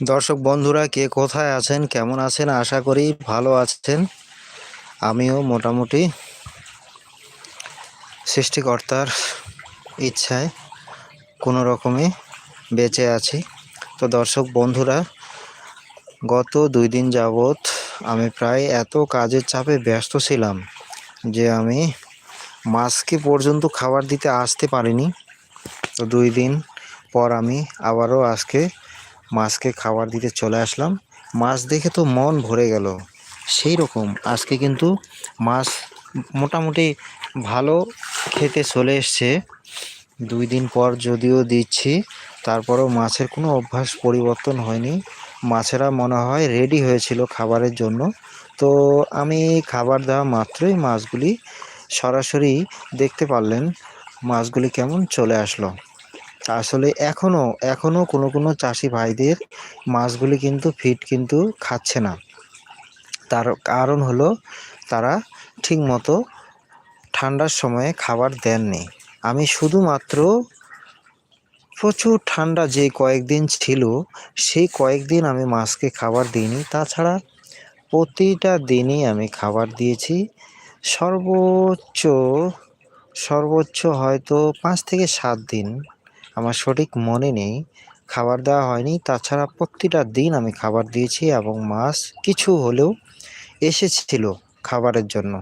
দর্শক বন্ধুরা, কে কোথায় আছেন, কেমন আছেন, আশা করি ভালো আছেন। আমিও মোটামুটি সৃষ্টিকর্তার ইচ্ছায় কোনো রকমে বেঁচে আছি। তো দর্শক বন্ধুরা, গত দুই দিন যাবৎ আমি প্রায় এত কাজের চাপে ব্যস্ত ছিলাম যে আমি মাছকে পর্যন্ত খাবার দিতে আসতে পারিনি। তো দুই দিন পর আমি আবারও আজকে মাছকে খাবার দিতে চলে আসলাম। মাছ দেখে তো মন ভরে গেল। সেই রকম আজকে কিন্তু মাছ মোটামুটি ভালো খেতে চলে এসছে। দুই দিন পর যদিও দিচ্ছি, তারপরেও মাছের কোনো অভ্যাস পরিবর্তন হয়নি। মাছেরা মনে হয় রেডি হয়েছিল খাবারের জন্য। তো আমি খাবার দেওয়া মাত্রই মাছগুলি সরাসরি দেখতে পারলেন, মাছগুলি কেমন চলে আসলো। আসলে এখনও এখনও কোনো কোনো চাষি ভাইদের মাছগুলি কিন্তু ফিট কিন্তু খাচ্ছে না। তার কারণ হলো তারা ঠিক মতো ঠান্ডার সময়ে খাবার দেননি। আমি শুধুমাত্র প্রচুর ঠান্ডা যে কয়েকদিন ছিল, সেই কয়েকদিন আমি মাছকে খাবার দিইনি। তাছাড়া প্রতিটা দিনই আমি খাবার দিয়েছি। সর্বোচ্চ সর্বোচ্চ হয়তো পাঁচ থেকে সাত দিন। আমার সঠিক মনে নেই। খাবার দেওয়া হয়নি। তাছাড়া প্রতিটা দিন আমি খাবার দিয়েছি এবং মাছ কিছু হলেও এসেছিল খাবারের জন্য।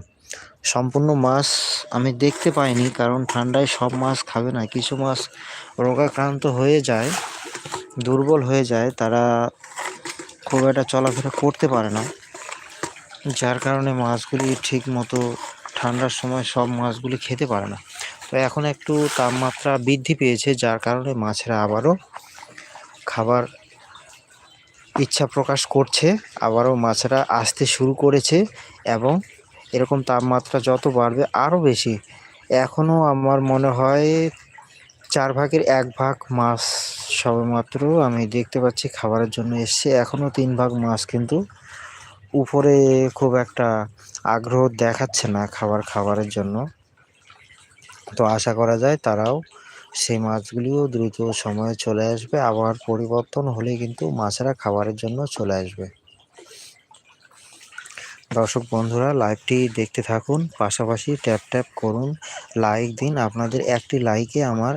সম্পূর্ণ মাছ আমি দেখতে পাইনি কারণ ঠান্ডায় সব মাছ খাবে না। কিছু মাছ রোগাক্রান্ত হয়ে যায়, দুর্বল হয়ে যায়। তারা খুব একটা চলাফেরা করতে পারে না। যার কারণে মাছগুলি ঠিক মতো ঠান্ডার সময় সব মাছগুলি খেতে পারে না। তো এখন একটু তাপমাত্রা বৃদ্ধি পেয়েছে, যার কারণে মাছেরা আবারও খাবার ইচ্ছা প্রকাশ করছে, আবারও মাছেরা আসতে শুরু করেছে এবং এরকম তাপমাত্রা যত বাড়বে আরও বেশি। এখনও আমার মনে হয় চার ভাগের এক ভাগ মাছ সবেমাত্র আমি দেখতে পাচ্ছি খাবারের জন্য এসছে। এখনও তিন ভাগ মাছ কিন্তু উপরে খুব একটা আগ্রহ দেখাচ্ছে না খাবার খাবারের জন্য। তো আশা করা যায় তারাও সেই মাছগুলিও দ্রুত সময়ে চলে আসবে। আবহাওয়ার পরিবর্তন হলে কিন্তু মাছেরা খাবারের জন্য চলে আসবে। দর্শক বন্ধুরা লাইভটি দেখতে থাকুন, পাশাপাশি ট্যাপ ট্যাপ করুন লাইক দিন। আপনাদের একটি লাইকে আমার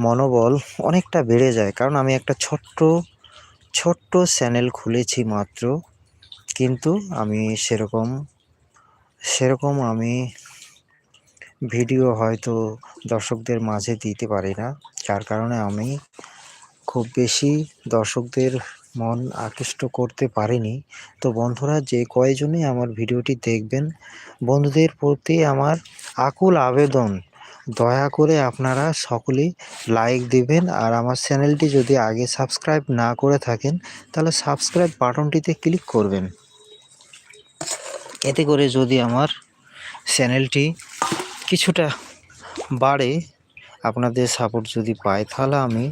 মনোবল অনেকটা বেড়ে যায়। কারণ আমি একটা ছোট্ট ছোট্ট চ্যানেল খুলেছি মাত্র। কিন্তু আমি সেরকম সেরকম আমি ভিডিও হয়তো দর্শকদের মাঝে দিতে পারি না। যার কারণে আমি খুব বেশি দর্শকদের মন আকৃষ্ট করতে পারিনি। তো বন্ধুরা, যে কয়জনই আমার ভিডিওটি দেখবেন, বন্ধুদের প্রতি আমার আকুল আবেদন। দয়া করে আপনারা সকলেই লাইক দিবেন আর আমার চ্যানেলটি যদি আগে সাবস্ক্রাইব না করে থাকেন, তাহলে সাবস্ক্রাইব বাটনটিতে ক্লিক করবেন। এতে করে যদি আমার চ্যানেলটি কিছুটা বাড়ে, আপনাদের সাপোর্ট যদি পাই তাহলে আমি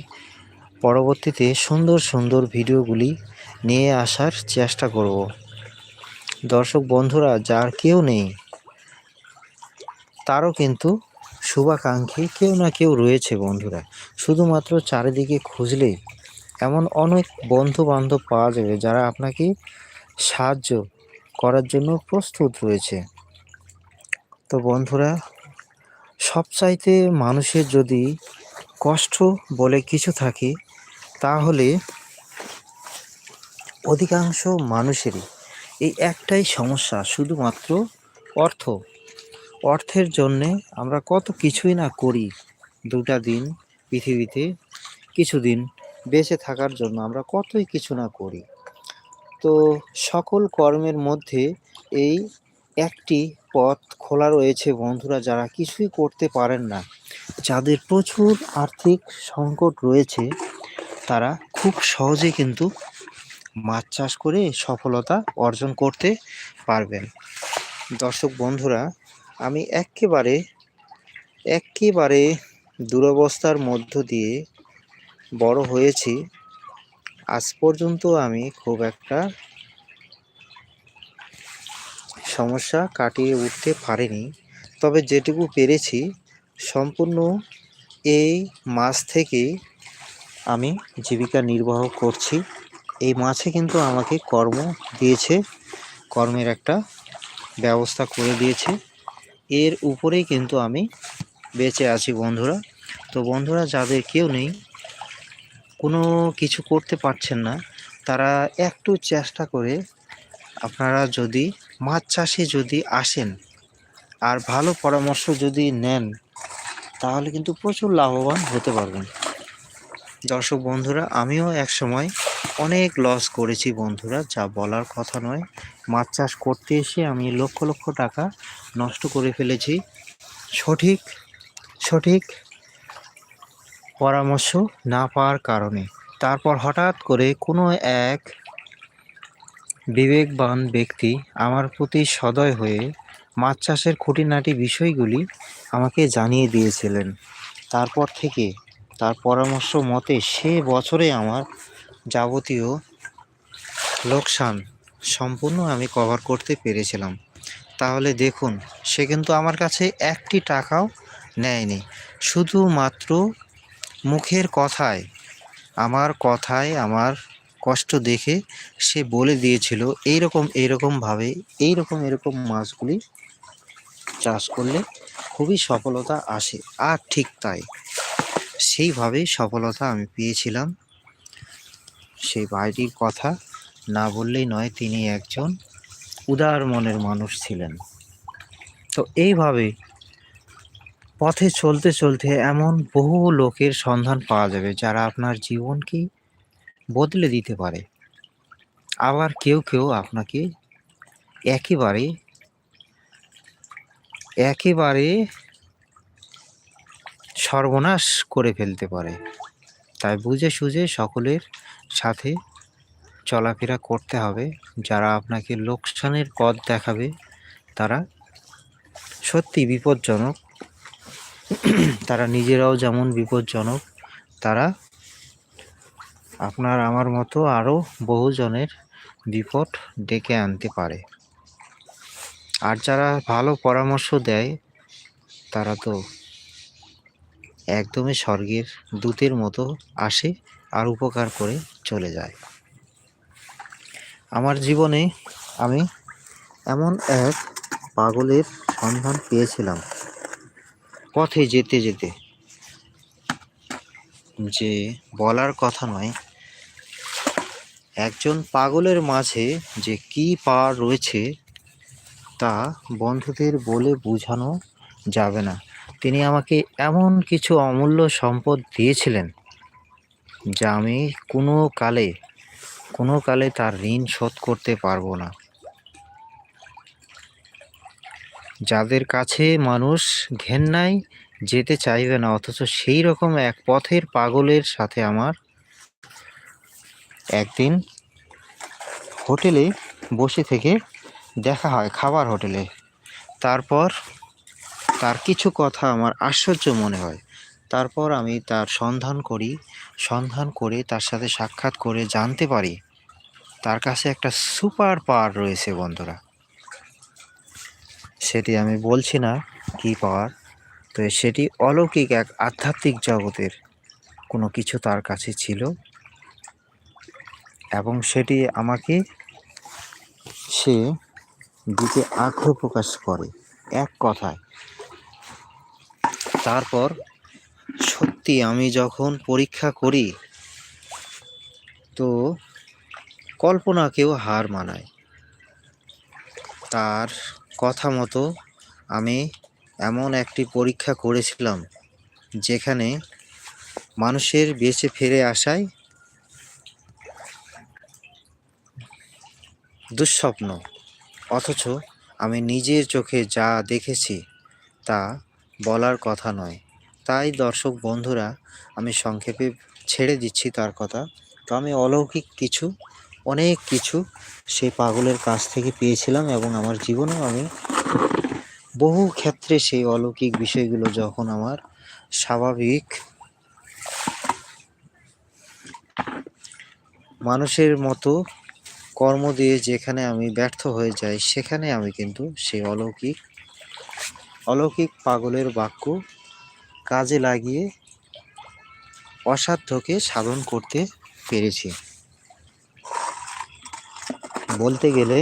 পরবর্তীতে সুন্দর সুন্দর ভিডিওগুলি নিয়ে আসার চেষ্টা করব। দর্শক বন্ধুরা, যার কেউ নেই, তারও কিন্তু শুভাকাঙ্ক্ষী কেউ না কেউ রয়েছে বন্ধুরা। শুধুমাত্র চারিদিকে খুঁজলেই এমন অনেক বন্ধু বান্ধব পাওয়া যাবে যারা আপনাকে সাহায্য করার জন্য প্রস্তুত রয়েছে। তো বন্ধুরা সবচাইতে মানুষের যদি কষ্ট বলে কিছু থাকে, তাহলে অধিকাংশ মানুষেরই এই একটাই সমস্যা, শুধুমাত্র অর্থ। অর্থের জন্যে আমরা কত কিছুই না করি দুটা দিন পৃথিবীতে, কিছুদিন বেঁচে থাকার জন্য আমরা কতই কিছু না করি। তো সকল কর্মের মধ্যে এই একটি পথ খোলা রয়েছে বন্ধুরা, যারা কিছুই করতে পারেন না, যাদের প্রচুর আর্থিক সংকট রয়েছে, তারা খুব সহজে কিন্তু মাছ চাষ করে সফলতা অর্জন করতে পারবেন। দর্শক বন্ধুরা, আমি একেবারে একেবারে দুরবস্থার মধ্য দিয়ে বড় হয়েছি। আজ পর্যন্ত আমি খুব একটা সমস্যা কাটিয়ে উঠতে পারিনি। তবে যেটুকু পেরেছি, সম্পূর্ণ এই মাছ থেকেই আমি জীবিকা নির্বাহ করছি। এই মাছে কিন্তু আমাকে কর্ম দিয়েছে, কর্মের একটা ব্যবস্থা করে দিয়েছে। এর উপরেই কিন্তু আমি বেঁচে আছি বন্ধুরা। তো বন্ধুরা, যাদের কেউ নেই, কোনো কিছু করতে পারছেন না, তারা একটু চেষ্টা করে আপনারা যদি মাছ চাষে যদি আসেন আর ভালো পরামর্শ যদি নেন, তাহলে কিন্তু প্রচুর লাভবান হতে পারবেন। দর্শক বন্ধুরা, আমিও এক সময় অনেক লস করেছি বন্ধুরা, যা বলার কথা নয়। মাছ চাষ করতে এসে আমি লক্ষ লক্ষ টাকা নষ্ট করে ফেলেছি। সঠিক সঠিক পরামর্শ না পাওয়ার কারণে। তারপর হঠাৎ করে কোনো এক বিবেকবান ব্যক্তি আমার প্রতি সদয় হয়ে মাছ চাষের খুঁটিনাটি বিষয়গুলি আমাকে জানিয়ে দিয়েছিলেন। তারপর থেকে তার পরামর্শ মতে সে বছরে আমার যাবতীয় লোকসান সম্পূর্ণ আমি কভার করতে পেরেছিলাম। তাহলে দেখুন, সে কিন্তু আমার কাছে একটি টাকাও নেয়নি। শুধুমাত্র মুখের কথায়, আমার কথায়, আমার কষ্ট দেখে সে বলে দিয়েছিল, এইরকম এইরকমভাবে এইরকম এরকম মাছগুলি চাষ করলে খুবই সফলতা আসে। আর ঠিক তাই। সেইভাবেই সফলতা আমি পেয়েছিলাম। সেই ভাইটির কথা না বললেই নয়, তিনি একজন উদার মনের মানুষ ছিলেন। তো এইভাবে পথে চলতে চলতে এমন বহু লোকের সন্ধান পাওয়া যাবে, যারা আপনার জীবনকে বদলে দিতে পারে। আবার কেউ কেউ আপনাকে একেবারে একেবারে সর্বনাশ করে ফেলতে পারে। তাই বুঝে সুঝে সকলের সাথে চলাফেরা করতে হবে। যারা আপনাকে লোকসানের পথ দেখাবে, তারা সত্যি বিপজ্জনক। তারা নিজেরাও যেমন বিপজ্জনক, তারা আপনার আমার মতো আরও বহুজনের বিপদ ডেকে আনতে পারে। আর যারা ভালো পরামর্শ দেয়, তারা তো একদমই স্বর্গের দূতের মতো আসে আর উপকার করে চলে যায়। আমার জীবনে আমি এমন এক পাগলের সন্ধান পেয়েছিলাম পথে যেতে যেতে, যে বলার কথা নয় একজন পাগলের মাঝে যে কি পাওয়ার রয়েছে তা বন্ধুদের বলে বোঝানো যাবে না। তিনি আমাকে এমন কিছু অমূল্য সম্পদ দিয়েছিলেন যা আমি কোনো কালে কোনো কালে তার ঋণ শোধ করতে পারব না। যাদের কাছে মানুষ ঘেন্নায় যেতে চাইবে না, অথচ সেই রকম এক পথের পাগলের সাথে আমার একদিন হোটেলে বসে থেকে দেখা হয় খাবার হোটেলে। তারপর তার কিছু কথা আমার আশ্চর্য মনে হয়। তারপর আমি তার সন্ধান করি, সন্ধান করে তার সাথে সাক্ষাৎ করে জানতে পারি, তার কাছে একটা সুপার পাওয়ার রয়েছে বন্ধুরা। সেটি আমি বলছি না কী পাওয়ার তো সেটি অলৌকিক এক আধ্যাত্মিক জগতের কোনো কিছু তার কাছে ছিল। এবং সেটি আমাকে সে দিতে আগ্রহ প্রকাশ করে এক কথায়। তারপর সত্যি আমি যখন পরীক্ষা করি, তো কল্পনাকেও হার মানায়। তার কথা মতো আমি এমন একটি পরীক্ষা করেছিলাম, যেখানে মানুষের বেঁচে ফিরে আসায় দুঃস্বপ্ন। অথচ আমি নিজের চোখে যা দেখেছি তা বলার কথা নয়। তাই দর্শক বন্ধুরা, আমি সংক্ষেপে ছেড়ে দিচ্ছি তার কথা। তো আমি অলৌকিক কিছু, অনেক কিছু সেই পাগলের কাছ থেকে পেয়েছিলাম এবং আমার জীবনেও আমি বহু ক্ষেত্রে সেই অলৌকিক বিষয়গুলো যখন আমার স্বাভাবিক মানুষের মতো কর্ম দিয়ে যেখানে আমি ব্যর্থ হয়ে যাই, সেখানে আমি কিন্তু সেই অলৌকিক অলৌকিক পাগলের বাক্য কাজে লাগিয়ে অসাধ্যকে সাধন করতে পেরেছি। বলতে গেলে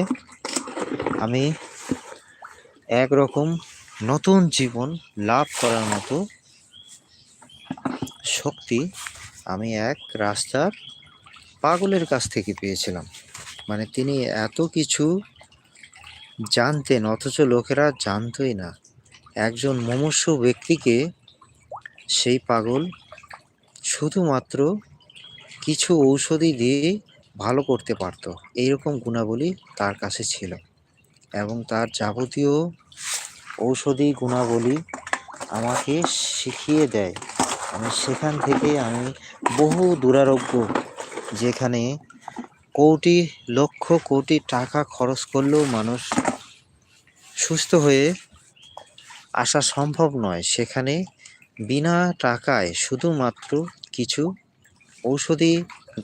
আমি একরকম নতুন জীবন লাভ করার মতো শক্তি আমি এক রাস্তার পাগলের কাছ থেকে পেয়েছিলাম। মানে তিনি এত কিছু জানতেন, অথচ লোকেরা জানতই না। একজন মুমূর্ষ ব্যক্তিকে সেই পাগল শুধুমাত্র কিছু ঔষধি দিয়ে ভালো করতে পারত। এইরকম গুণাবলী তার কাছে ছিল এবং তার যাবতীয় ঔষধি গুণাবলী আমাকে শিখিয়ে দেয়। আমি সেখান থেকে আমি বহু দুরারোগ্য যেখানে কোটি লক্ষ কোটি টাকা খরচ করলেও মানুষ সুস্থ হয়ে আসা সম্ভব নয়। সেখানে বিনা টাকায় শুধুমাত্র কিছু ঔষধি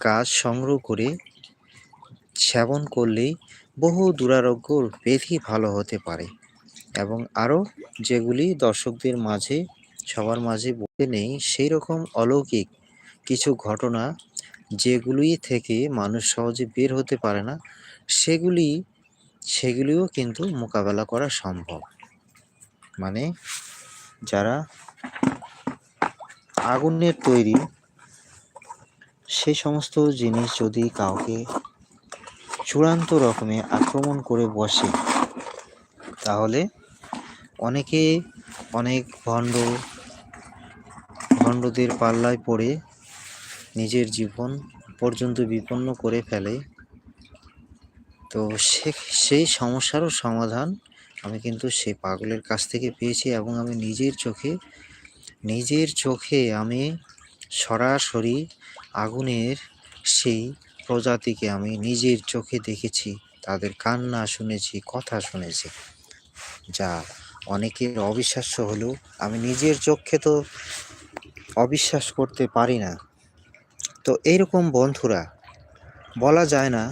গাছ সংগ্রহ করে সেবন করলেই বহু দুরারোগ্য ব্যাধি ভালো হতে পারে এবং আরও যেগুলি দর্শকদের মাঝে, সবার মাঝে বলতে নেই সেই রকম অলৌকিক কিছু ঘটনা যেগুলি থেকে মানুষ সহজে বের হতে পারে না, সেগুলি, সেগুলিও কিন্তু মোকাবেলা করা সম্ভব। মানে যারা আগুনের তৈরি সেই সমস্ত জিনিস যদি কাউকে চূড়ান্ত রকমে আক্রমণ করে বসে, তাহলে অনেকে অনেক ভণ্ড, ভণ্ডদের পাল্লায় পড়ে নিজের জীবন পর্যন্ত বিপন্ন করে ফেলে, তো সে, সেই সমস্যারও সমাধান আমি কিন্তু সে পাগলের কাছ থেকে পেয়েছি এবং আমি নিজের চোখে নিজের চোখে আমি সরাসরি আগুনের সেই প্রজাতিকে আমি নিজের চোখে দেখেছি, তাদের কান্না শুনেছি, কথা শুনেছি, যা অনেকের অবিশ্বাস্য হলেও আমি নিজের চোখে তো অবিশ্বাস করতে পারি না। তো এইরকম বন্ধুরা, বলা যায় না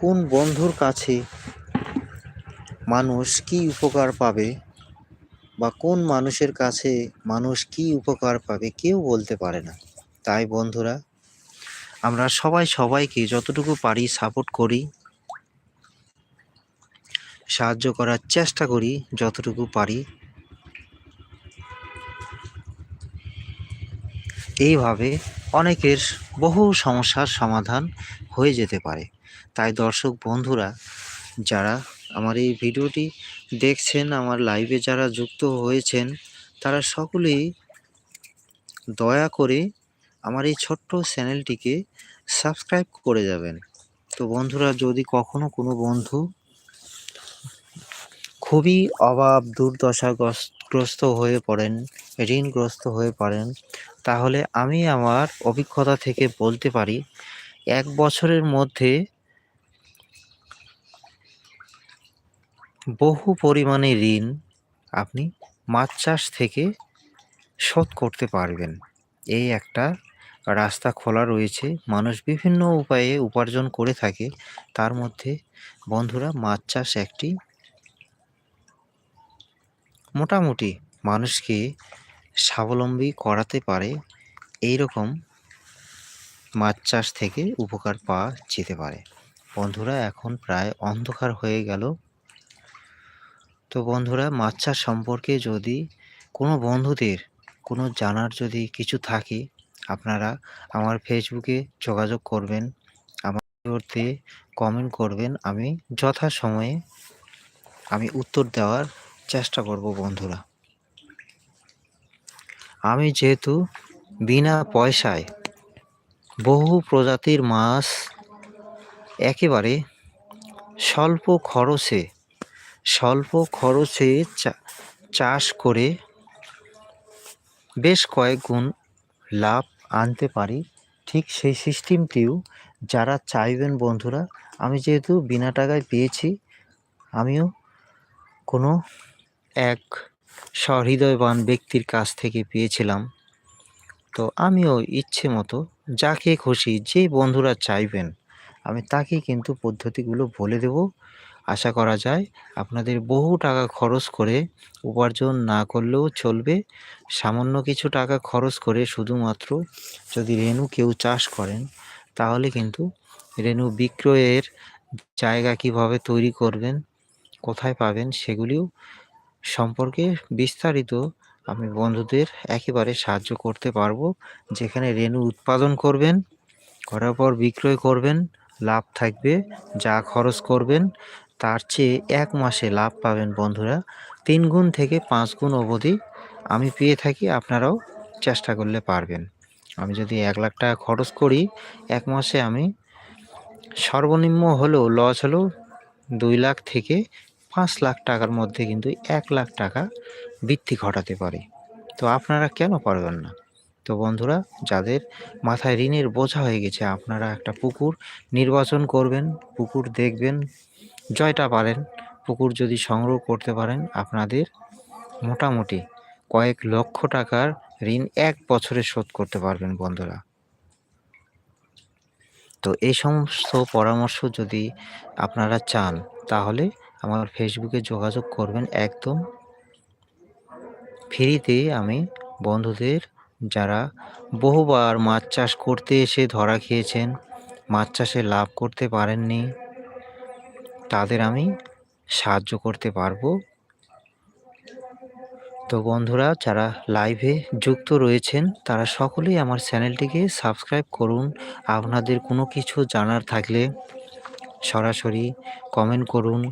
কোন বন্ধুর কাছে মানুষ কি উপকার পাবে বা কোন মানুষের কাছে মানুষ কি উপকার পাবে কেউ বলতে পারে না। তাই বন্ধুরা, আমরা সবাই সবাইকে যতটুকু পারি সাপোর্ট করি, সাহায্য করার চেষ্টা করি যতটুকু পারি। এইভাবে অনেকের বহু সমস্যার সমাধান হয়ে যেতে পারে। তাই দর্শক বন্ধুরা, যারা আমার এই ভিডিওটি দেখছেন, আমার লাইভে যারা যুক্ত হয়েছেন, তারা সকলেই দয়া করে আমার এই ছোট্ট চ্যানেলটিকে সাবস্ক্রাইব করে যাবেন। তো বন্ধুরা, যদি কখনো কোনো বন্ধু খুবই অভাব, দুর্দশাগ্রস্ত হয়ে পড়েন, ঋণগ্রস্ত হয়ে পড়েন, তাহলে আমি আমার অভিজ্ঞতা থেকে বলতে পারি, এক বছরের মধ্যে বহু পরিমাণে ঋণ আপনি মাছ চাষ থেকে শোধ করতে পারবেন। এই একটা রাস্তা খোলা রয়েছে, মানুষ বিভিন্ন উপায়ে উপার্জন করে থাকে, তার মধ্যে বন্ধুরা মাছ চাষ একটি মোটামুটি মানুষকে স্বাবলম্বী করাতে পারে এই রকম মাছ চাষ থেকে উপকার পাওয়া যেতে পারে। বন্ধুরা, এখন প্রায় অন্ধকার হয়ে গেল। তো বন্ধুরা, মাছ চাষ সম্পর্কে যদি কোনো বন্ধুদের, কোনো জানার যদি কিছু থাকে, আপনারা আমার ফেসবুকে যোগাযোগ করবেন, আমার ভিডিওতে কমেন্ট করবেন। আমি যথাসময়ে আমি উত্তর দেওয়ার চেষ্টা করব বন্ধুরা। আমি যেহেতু বিনা পয়সায় বহু প্রজাতির মাছ একেবারে স্বল্প খরচে স্বল্প খরচে চাষ করে বেশ কয়েক গুণ লাভ আনতে পারি। ঠিক সেই সিস্টেমটিও যারা চাইবেন বন্ধুরা, আমি যেহেতু বিনা টাকায় পেয়েছি, আমিও কোনো এক সহৃদয়বান ব্যক্তির কাছ থেকে পেয়েছিলাম। তো আমিও ইচ্ছে মতো যাকে খুশি যে বন্ধুরা চাইবেন, আমি তাকেই কিন্তু পদ্ধতিগুলো বলে দেব। আশা করা যায় আপনাদের বহু টাকা খরচ করে উপার্জন না করলেও চলবে। সামান্য কিছু টাকা খরচ করে শুধুমাত্র যদি রেণু কেউ চাষ করেন, তাহলে কিন্তু রেণু বিক্রয়ের জায়গা কীভাবে তৈরি করবেন, কোথায় পাবেন সেগুলিও সম্পর্কে বিস্তারিত আমি বন্ধুদের একেবারে সাহায্য করতে পারব। যেখানে রেণু উৎপাদন করবেন, করার পর বিক্রয় করবেন, লাভ থাকবে, যা খরচ করবেন, তার চেয়ে এক মাসে লাভ পাবেন বন্ধুরা। তিন গুণ থেকে পাঁচ গুণ অবধি আমি পেয়ে থাকি, আপনারাও চেষ্টা করলে পারবেন। আমি যদি এক লাখ টাকা খরচ করি, এক মাসে আমি সর্বনিম্ন হলেও লস হলেও দুই লাখ থেকে পাঁচ লাখ টাকার মধ্যে কিন্তু এক লাখ টাকা বৃদ্ধি ঘটাতে পারে। তো আপনারা কেন পারবেন না? তো বন্ধুরা, যাদের মাথায় ঋণের বোঝা হয়ে গেছে, আপনারা একটা পুকুর নির্বাচন করবেন, পুকুর দেখবেন, জয়টা পারেন। পুকুর যদি সংগ্রহ করতে পারেন, আপনাদের মোটামুটি কয়েক লক্ষ টাকার ঋণ এক বছরে শোধ করতে পারবেন বন্ধুরা। তো এই সমস্ত পরামর্শ যদি আপনারা চান, তাহলে আমার ফেসবুকে যোগাযোগ করবেন একদম ফ্রিতে আমি। বন্ধুদের যারা বহুবার মাছ চাষ করতে এসে ধরা খেয়েছেন, মাছ চাষে লাভ করতে পারেননি, তাদের আমি সাহায্য করতে পারব। তো বন্ধুরা, যারা লাইভে যুক্ত রয়েছেন, তারা সকলেই আমার চ্যানেলটিকে সাবস্ক্রাইব করুন। আপনাদের কোনো কিছু জানার থাকলে সরাসরি কমেন্ট করুন।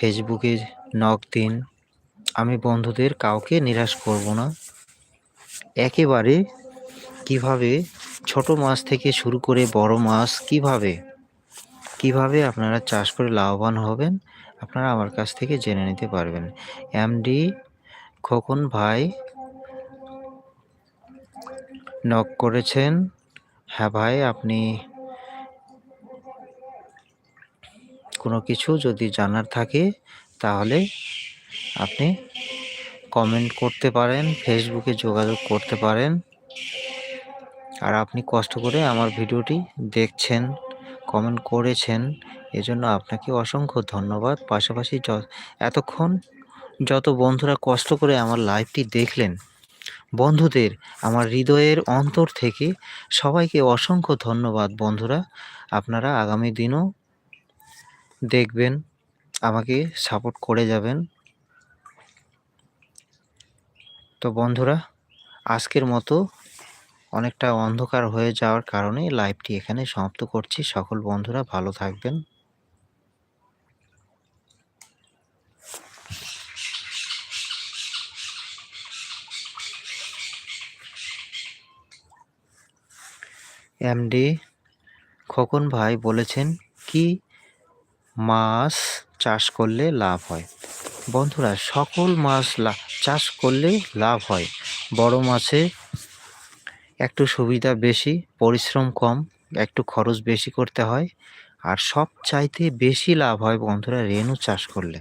ফেসবুকে নক দিন। আমি বন্ধুদের কাউকে নিরাশ করব না। একেবারে কীভাবে ছোট মাছ থেকে শুরু করে বড় মাছ কীভাবে? কীভাবে আপনারা চাষ করে লাভবান হবেন? আপনারা আমার কাছ থেকে জেনে নিতে পারবেন। এমডি খোকন ভাই নক করেছেন। হ্যাঁ ভাই, আপনি কোনো কিছু যদি জানার থাকে, তাহলে আপনি কমেন্ট করতে পারেন ফেসবুকে যোগাযোগ করতে পারেন। আর আপনি কষ্ট করে আমার ভিডিওটি দেখছেন কমেন্ট করেছেন, এজন্য আপনাকে অসংখ্য ধন্যবাদ। পাশাপাশি এতক্ষণ যত বন্ধুরা কষ্ট করে আমার লাইভটি দেখলেন, বন্ধুদের, আমার হৃদয়ের অন্তর থেকে সবাইকে অসংখ্য ধন্যবাদ বন্ধুরা। আপনারা আগামী দিনও দেখবেন, আমাকে সাপোর্ট করে যাবেন। তো বন্ধুরা, আজকের মতো অনেকটা অন্ধকার হয়ে যাওয়ার কারণে লাইভটি এখানে সমাপ্ত করছি। সকল বন্ধুরা ভালো থাকবেন। এমডি খোকন ভাই বলেছেন, কি মাছ চাষ করলে লাভ হয়। বন্ধুরা, সকল মাছ চাষ করলে লাভ হয়। বড় মাছে একটু সুবিধা বেশি, পরিশ্রম কম, একটু খরচ বেশি করতে হয়, আর সব চাইতে বেশি লাভ হয় বন্ধুরা রেনু চাষ করলে।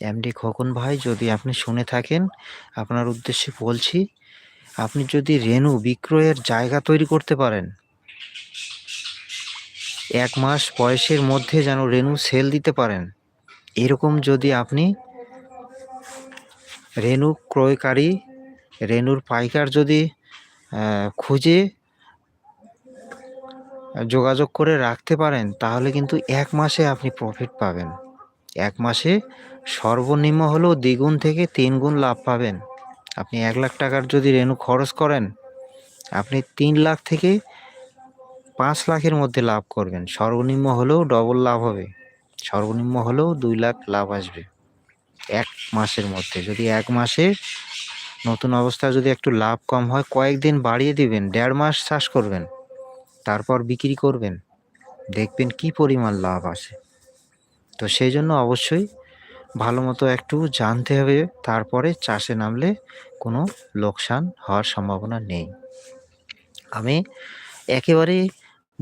এমডি খোকন ভাই, যদি আপনি শুনে থাকেন, আপনার উদ্দেশ্যে বলছি, আপনি যদি রেনু বিক্রয়ের জায়গা তৈরি করতে পারেন এক মাস বয়সের মধ্যে যেন রেনু সেল দিতে পারেন। এরকম যদি আপনি রেনু ক্রয়কারী, রেনুর পাইকার যদি খুঁজে যোগাযোগ করে রাখতে পারেন, তাহলে কিন্তু এক মাসে আপনি প্রফিট পাবেন। এক মাসে সর্বনিম্ন হলেও দ্বিগুণ থেকে তিন গুণ লাভ পাবেন। আপনি এক লাখ টাকার যদি রেনু খরচ করেন, আপনি তিন লাখ থেকে পাঁচ লাখের মধ্যে লাভ করবেন। সর্বনিম্ন হলেও ডবল লাভ হবে। সর্বনিম্ন হলেও দুই লাখ লাভ আসবে। এক মাসের মধ্যে। যদি এক মাসে নতুন অবস্থায় যদি একটু লাভ কম হয়, কয়েকদিন বাড়িয়ে দিবেন, দেড় মাস চাষ করবেন, তারপর বিক্রি করবেন, দেখবেন কি পরিমাণ লাভ আসে তো সেই জন্য অবশ্যই ভালো মতো একটু জানতে হবে, তারপরে চাষে নামলে কোনো লোকসান হওয়ার সম্ভাবনা নেই। আমি একেবারে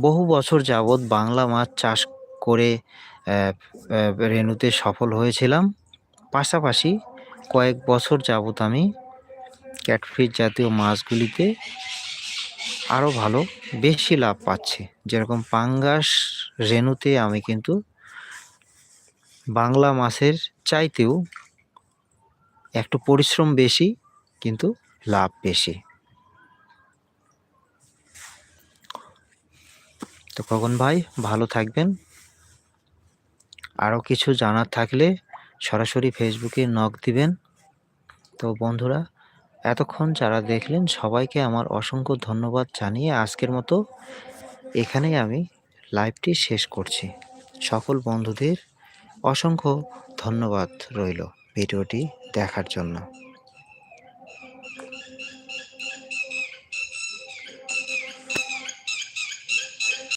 বহু বছর যাবৎ বাংলা মাছ চাষ করে রেনুতে সফল হয়েছিলাম। পাশাপাশি কয়েক বছর যাবৎ আমি ক্যাটফিশ জাতীয় মাছগুলিতে আরও ভালো, বেশি লাভ পাচ্ছি। যেরকম পাঙ্গাস রেনুতে আমি কিন্তু বাংলা মাছের চাইতেও একটু পরিশ্রম বেশি, কিন্তু লাভ বেশি। তো খগন ভাই, ভালো থাকবেন। আরও কিছু জানার থাকলে সরাসরি ফেসবুকে নক দিবেন। তো বন্ধুরা, এতক্ষণ যারা দেখলেন, সবাইকে আমার অসংখ্য ধন্যবাদ জানিয়ে আজকের মতো এখানেই আমি লাইভটি শেষ করছি। সকল বন্ধুদের অসংখ্য ধন্যবাদ রইল ভিডিওটি দেখার জন্য।